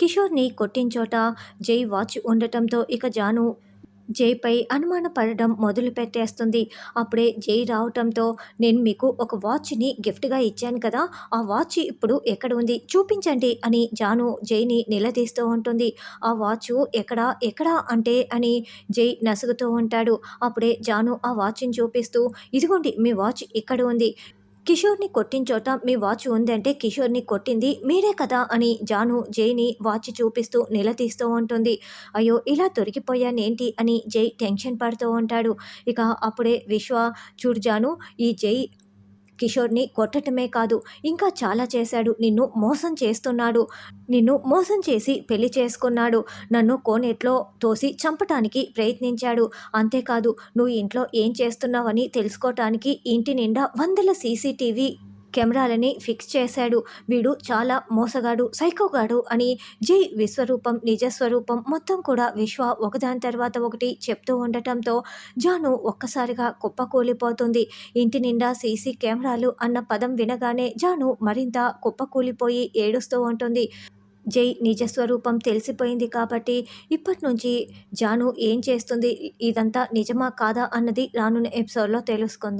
కిషోర్ని కొట్టించోట జై వాచ్ ఉండటంతో ఇక జాను జైపై అనుమానపడడం మొదలు పెట్టేస్తుంది అప్పుడే జై రావటంతో నేను మీకు ఒక వాచ్ని గిఫ్ట్గా ఇచ్చాను కదా ఆ వాచ్ ఇప్పుడు ఎక్కడ ఉంది చూపించండి అని జాను జైని నిలదీస్తూ ఉంటుంది. ఆ వాచ్ ఎక్కడ ఎక్కడ అంటే అని జై నసుగుతూ ఉంటాడు. అప్పుడే జాను ఆ వాచ్ని చూపిస్తూ ఇదిగోండి మీ వాచ్ ఇక్కడ ఉంది. కిషోర్ని కొట్టిన చోట మీ వాచ్ ఉందంటే కిషోర్ని కొట్టింది మీరే కదా అని జాను జైని వాచ్ చూపిస్తూ నిలదీస్తూ ఉంటుంది. అయ్యో ఇలా దొరికిపోయానేంటి అని జై టెన్షన్ పడుతూ ఉంటాడు. ఇక అప్పుడే విశ్వ చూడు జాను ఈ జై కిషోర్ని కొట్టటమే కాదు ఇంకా చాలా చేశాడు. నిన్ను మోసం చేస్తున్నాడు. నిన్ను మోసం చేసి పెళ్ళి చేసుకున్నాడు. నన్ను కోనేట్లో తోసి చంపటానికి ప్రయత్నించాడు. అంతేకాదు నువ్వు ఇంట్లో ఏం చేస్తున్నావని తెలుసుకోవటానికి ఇంటి నిండా వందల సీసీటీవీ కెమెరాలని ఫిక్స్ చేశాడు. వీడు చాలా మోసగాడు సైకోగాడు అని జై విశ్వరూపం నిజస్వరూపం మొత్తం కూడా విశ్వ ఒకదాని తర్వాత ఒకటి చెప్తూ ఉండటంతో జాను ఒక్కసారిగా కుప్పకూలిపోతుంది. ఇంటి నిండా సీసీ కెమెరాలు అన్న పదం వినగానే జాను మరింత కుప్పకూలిపోయి ఏడుస్తూ ఉంటుంది. జై నిజస్వరూపం తెలిసిపోయింది కాబట్టి ఇప్పటి నుంచి జాను ఏం చేస్తుంది? ఇదంతా నిజమా కాదా అన్నది రానున్న ఎపిసోడ్లో తెలుసుకుందాం.